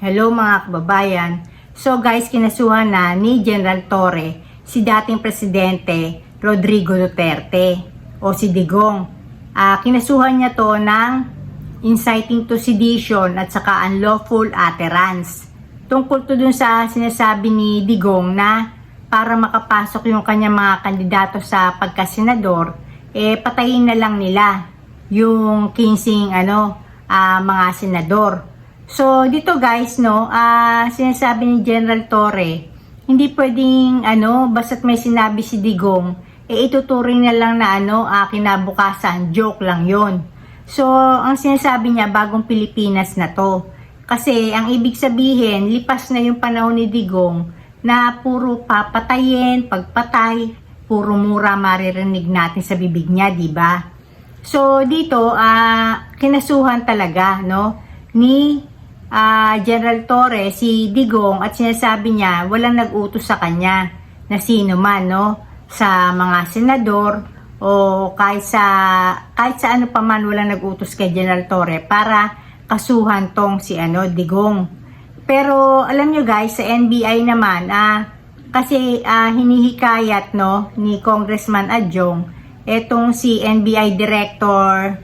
Hello mga kababayan. So guys, kinasuhan na ni General Torre si dating presidente Rodrigo Duterte o si Digong. Ah, kinasuhan niya to ng inciting to sedition at saka unlawful utterance. Tungkol to dun sa sinasabi ni Digong na para makapasok yung kanyang mga kandidato sa pagkasenador, eh patayin na lang nila yung 15 ano, ah, mga senador. So dito guys no, ah sinasabi ni General Torre, hindi pwedeng ano, basta't may sinabi si Digong, eh ituturing na lang na ano, ah, kinabukasan, joke lang 'yon. So ang sinasabi niya bagong Pilipinas na 'to. Kasi ang ibig sabihin, lipas na yung panahon ni Digong na puro papatayin, pagpatay, puro mura maririnig natin sa bibig niya, di ba? So dito, ah kinasuhan talaga no ni ah, General Torre si Digong at sinasabi niya walang nag-utos sa kanya na sino man no sa mga senador o kahit sa kahit sa ano pa man walang nag-utos kay General Torre para kasuhan tong si ano Digong. Pero alam nyo guys sa NBI naman ah kasi ah, hinihikayat no ni Congressman Adjong etong si NBI Director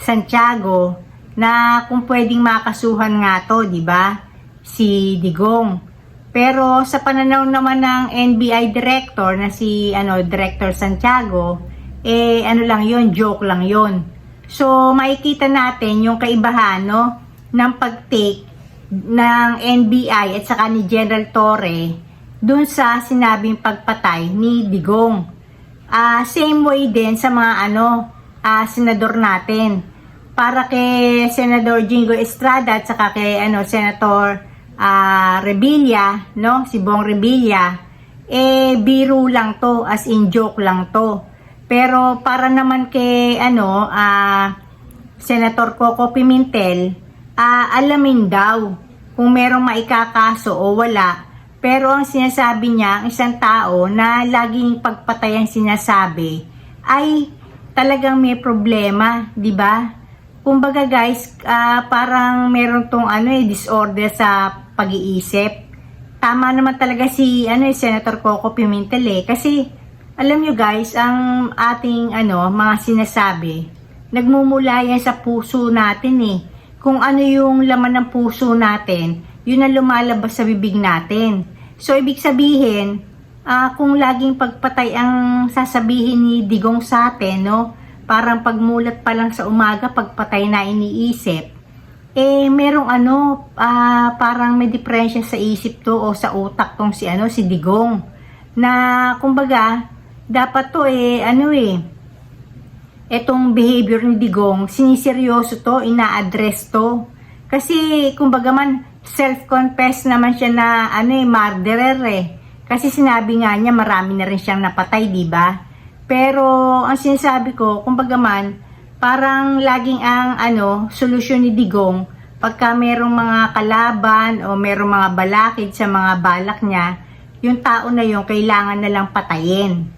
Santiago na kung pwedeng makasuhan nga to, di ba? Si Digong. Pero sa pananaw naman ng NBI Director na si ano Director Santiago, eh ano lang 'yon, joke lang 'yon. So makikita natin yung kaibahan no ng pag-take ng NBI at saka ni General Torre dun sa sinabing pagpatay ni Digong. Ah, same way din sa mga ano, ah, senador natin. Para kay Senador Jingo Estrada at saka kay ano, Senator ah, Revilla, no? Si Bong Revilla, eh biro lang to, as in joke lang to. Pero para naman kay ano, ah, Senator Coco Pimentel, ah, alamin daw kung merong maikakaso o wala. Pero ang sinasabi niya, ang isang tao na laging pagpatayan sinasabi, ay talagang may problema, di ba? Kumbaga guys, ah, parang meron tong ano eh, disorder sa pag-iisip. Tama naman talaga si ano eh, Senator Coco Pimentel eh. Kasi alam nyo guys, ang ating ano, mga sinasabi, nagmumula yan sa puso natin eh. Kung ano yung laman ng puso natin, yun ang lumalabas sa bibig natin. So, ibig sabihin, ah, kung laging pagpatay ang sasabihin ni Digong sa atin, no? Parang pagmulat pa lang sa umaga, pagpatay na iniisip. Eh, merong ano, ah, parang may depression sa isip to o sa utak tong si ano, si Digong. Na, kumbaga, dapat to eh, ano eh, etong behavior ni Digong, siniseryoso to, ina-address to. Kasi, kumbaga man, self-confess naman siya na, ano eh, murderer eh. Kasi sinabi nga niya, marami na rin siyang napatay, di ba? Pero, ang sinasabi ko, kumbaga man, parang laging ang, ano, solusyon ni Digong, pagka merong mga kalaban o merong mga balakid sa mga balak niya, yung tao na yung kailangan na lang patayin.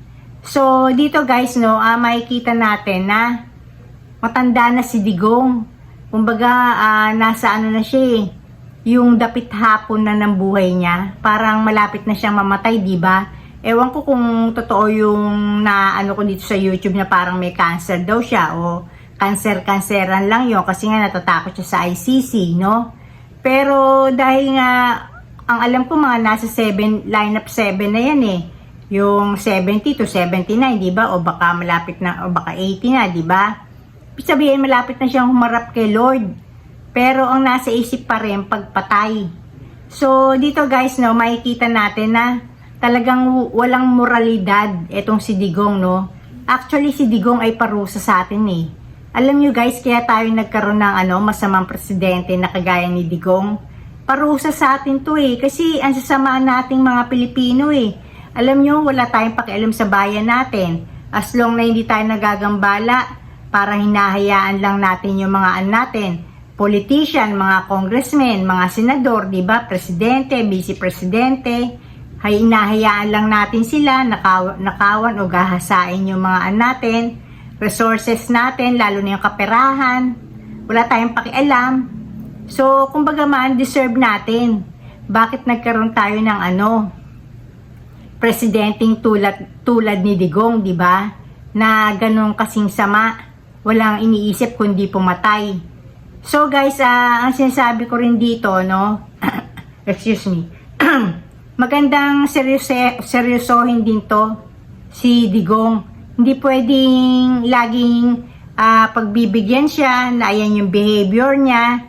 So, dito guys, no, ah, makikita natin na matanda na si Digong. Kumbaga, ah, nasa ano na siya eh, yung dapit hapon na ng buhay niya. Parang malapit na siyang mamatay, di ba? Ewan ko kung totoo yung na ano ko dito sa YouTube na parang may cancer daw siya o cancer-canceran lang yon kasi nga natatakot siya sa ICC, no? Pero dahil nga, ang alam ko mga nasa 7, lineup 7 na yan eh yung 70 to 79, di ba? O baka malapit na, o baka 80 na, di ba? Sabihin, malapit na siyang humarap kay Lord. Pero ang nasa isip pa rin, pagpatay. So, dito guys, no, makikita natin na talagang walang moralidad itong si Digong, no? Actually, si Digong ay parusa sa atin, eh. Alam nyo guys, kaya tayo nagkaroon ng ano, masamang presidente na kagaya ni Digong. Parusa sa atin to eh. Kasi ang sasama nating mga Pilipino eh alam nyo, wala tayong pakialam sa bayan natin. As long na hindi tayo nagagambala, para hinahayaan lang natin yung mga an natin. Politician, mga congressmen, mga senador, di ba? Presidente, vice presidente. Hay, hinahayaan lang natin sila, nakaw, nakawan o gahasain yung mga an natin. Resources natin, lalo na yung kaperahan. Wala tayong pakialam. So, kumbaga man, deserve natin. Bakit nagkaroon tayo ng ano, presidenteng tulad, tulad ni Digong, di ba? Na ganun kasing sama, walang iniisip kundi pumatay. So guys, ah, ang sinasabi ko rin dito, no? Excuse me. Magandang seryoso, seryosohin din to si Digong. Hindi pwedeng laging ah, pagbibigyan siya na ayan yung behavior niya.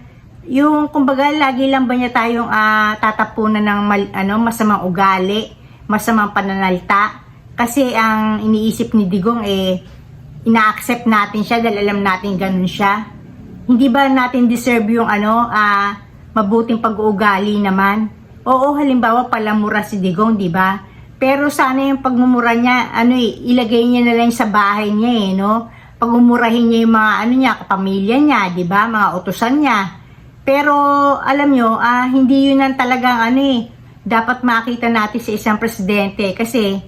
Yung kumbaga lagi lang ba niya tayong ah, tatapunan ng mal- ano, masamang ugali, masamang pananalita. Kasi ang iniisip ni Digong eh ina-accept natin siya dahil alam natin ganun siya. Hindi ba natin deserve yung ano, ah, mabuting pag-uugali naman? Oo, halimbawa palamura si Digong, di ba? Pero sana yung pagmumura niya, ano eh, ilagay niya na lang sa bahay niya eh, no? Pagmumurahin niya yung mga ano niya, kapamilya niya, di ba? Mga utusan niya. Pero alam nyo, ah, hindi yun ang talagang ano eh, dapat makita natin sa isang presidente kasi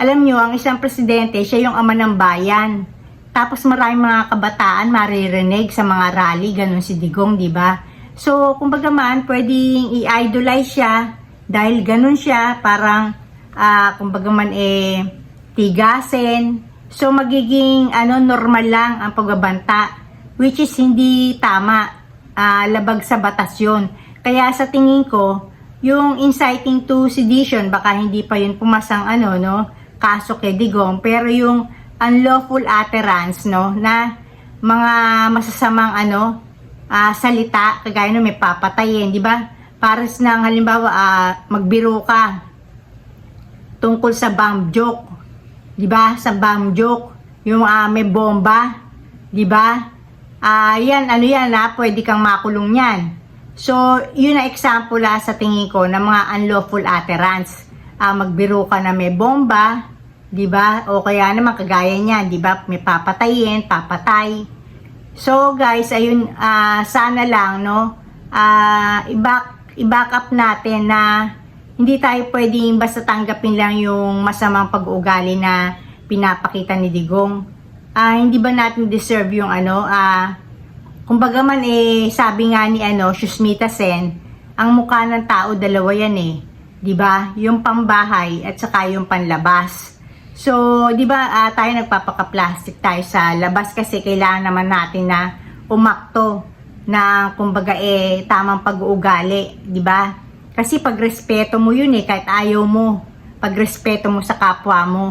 alam nyo, ang isang presidente, siya yung ama ng bayan. Tapos maraming mga kabataan maririnig sa mga rally, ganun si Digong, di ba? So, kumbaga man, pwedeng i-idolize siya dahil ganun siya, parang, ah, kumbaga man eh, tigasin. So, magiging, ano, normal lang ang pagbabanta, which is hindi tama, ah, labag sa batas yun. Kaya sa tingin ko, yung inciting to sedition, baka hindi pa yun pumasang ano, no, kaso kay Digong, pero yung unlawful utterance, no, na mga masasamang ano, ah, salita, kagaya no, may papatayin, di ba? Pares ng halimbawa, ah, magbiro ka tungkol sa bomb joke, di ba? Sa bomb joke, yung ah, may bomba, di ba? Ah, yan, ano yan, ha? pwede kang makulong yan. So, yun ang example ah, sa tingin ko ng mga unlawful utterance. Ah, magbiro ka na may bomba, 'di ba? O kaya naman kagaya niyan, 'di ba? May papatayin, papatay. So, guys, ayun ah, sana lang no, ah i-back i-back up natin na hindi tayo pwedeng basta tanggapin lang yung masamang pag-uugali na pinapakita ni Digong. Ah, hindi ba natin deserve yung ano, ah Kumbaga man eh, sabi nga ni ano, Shusmita Sen, ang mukha ng tao dalawa yan eh. 'Di ba? Yung pambahay at saka yung panlabas. So, 'di ba, ah, tayo nagpapaka-plastic tayo sa labas kasi kailangan naman natin na umakto na kumbaga eh tamang pag-uugali, 'di ba? Kasi pag respeto mo 'yun eh kahit ayaw mo, pag respeto mo sa kapwa mo,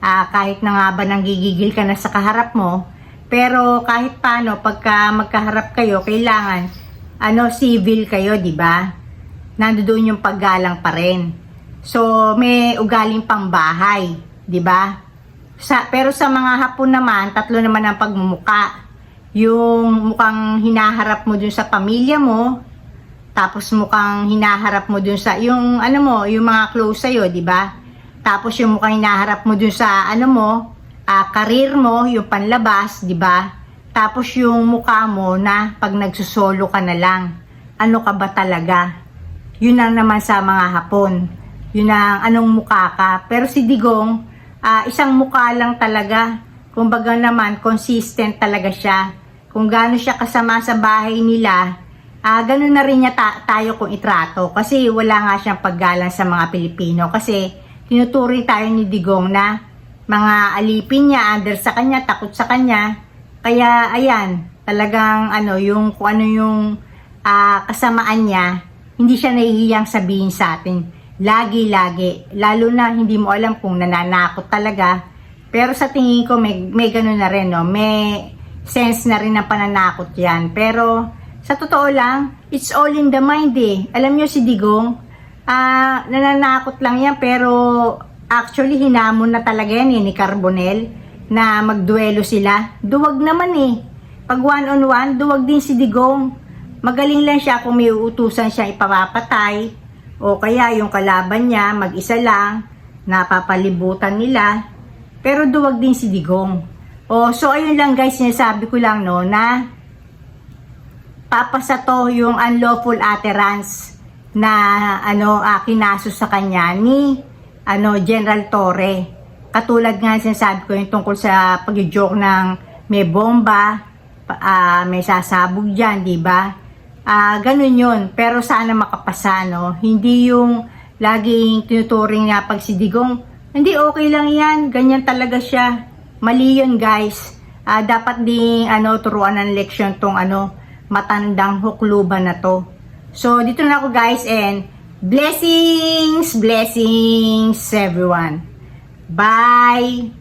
ah, kahit na nga ba nanggigigil ka na sa kaharap mo, pero kahit paano, pagka magkaharap kayo, kailangan, ano, civil kayo, di ba? Nandoon yung paggalang pa rin. So, may ugaling pangbahay, di ba? Sa, pero sa mga hapon naman, tatlo naman ang pagmumuka. Yung mukhang hinaharap mo dun sa pamilya mo, tapos mukhang hinaharap mo dun sa, yung ano mo, yung mga close sa'yo, di ba? Tapos yung mukhang hinaharap mo dun sa, ano mo, ah karir mo, yung panlabas, di ba? Tapos yung mukha mo na pag nagsusolo ka na lang, ano ka ba talaga? Yun ang naman sa mga hapon. Yun ang anong mukha ka. Pero si Digong, ah, isang mukha lang talaga. Kumbaga naman, consistent talaga siya. Kung gaano siya kasama sa bahay nila, ah, ganun na rin niya ta- tayo kung itrato. Kasi wala nga siyang paggalang sa mga Pilipino. Kasi tinuturing tayo ni Digong na mga alipin niya, under sa kanya, takot sa kanya. Kaya ayan, talagang ano, yung kung ano yung ah, kasamaan niya, hindi siya nahihiyang sabihin sa atin. Lagi-lagi. Lalo na hindi mo alam kung nananakot talaga. Pero sa tingin ko may, may ganun na rin, no? May sense na rin ng pananakot yan. Pero sa totoo lang, it's all in the mind eh. Alam nyo si Digong, ah, nananakot lang yan pero actually hinamon na talaga yan eh, ni Carbonel na magduelo sila. Duwag naman eh. Pag one on one, duwag din si Digong. Magaling lang siya kung may uutusan siya ipapapatay o kaya yung kalaban niya mag-isa lang napapalibutan nila. Pero duwag din si Digong. O so ayun lang guys, sinasabi ko lang no na papasa to yung unlawful utterance na ano ah, kinaso sa kanya ni ano General Torre. Katulad nga sinasabi ko yung tungkol sa pag-joke ng may bomba, ah, may sasabog diyan, di ba? Ah, ganun yun. Pero sana makapasa, no? Hindi yung laging tinuturing na pag si Digong, hindi okay lang yan. Ganyan talaga siya. Mali yun, guys. Ah, dapat ding ano, turuan ng leksyon tong ano, matandang hukluban na to. So, dito na ako, guys, and blessings, blessings, everyone. Bye!